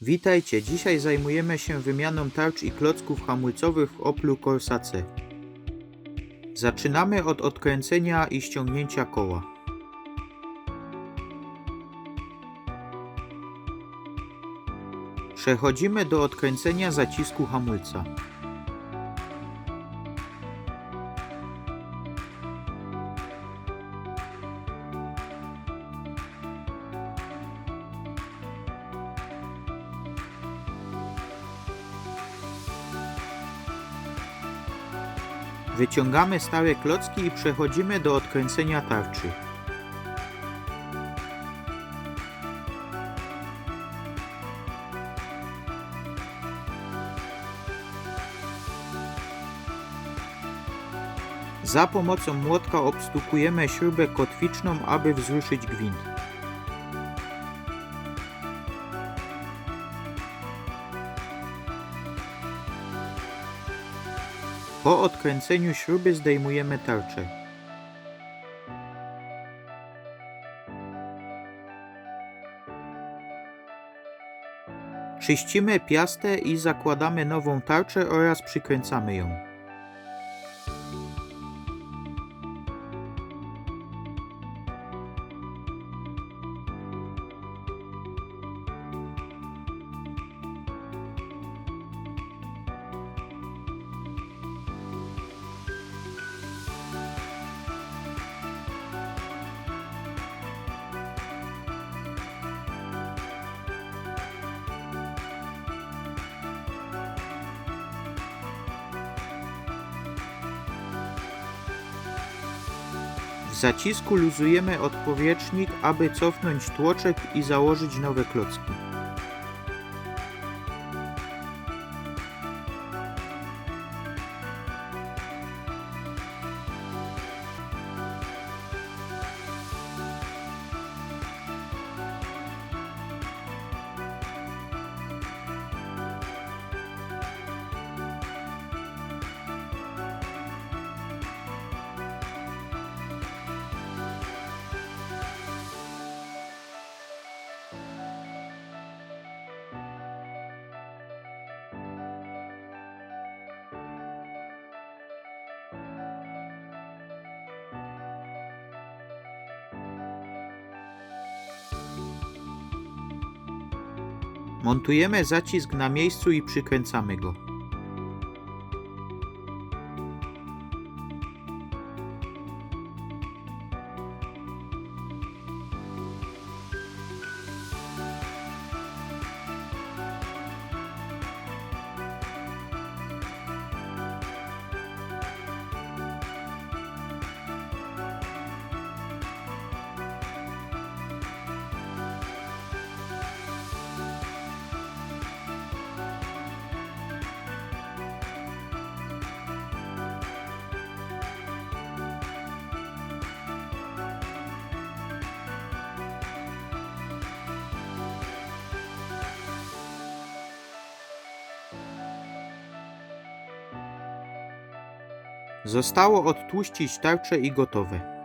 Witajcie, dzisiaj zajmujemy się wymianą tarcz i klocków hamulcowych w Oplu Corsa C. Zaczynamy od odkręcenia i ściągnięcia koła. Przechodzimy do odkręcenia zacisku hamulca. Wyciągamy stare klocki i przechodzimy do odkręcenia tarczy. Za pomocą młotka obstukujemy śrubę kotwiczną, aby wzruszyć gwint. Po odkręceniu śruby zdejmujemy tarczę. Czyścimy piastę i zakładamy nową tarczę oraz przykręcamy ją. W zacisku luzujemy odpowietrznik, aby cofnąć tłoczek i założyć nowe klocki. Montujemy zacisk na miejscu i przykręcamy go. Zostało odtłuścić tarczę i gotowe.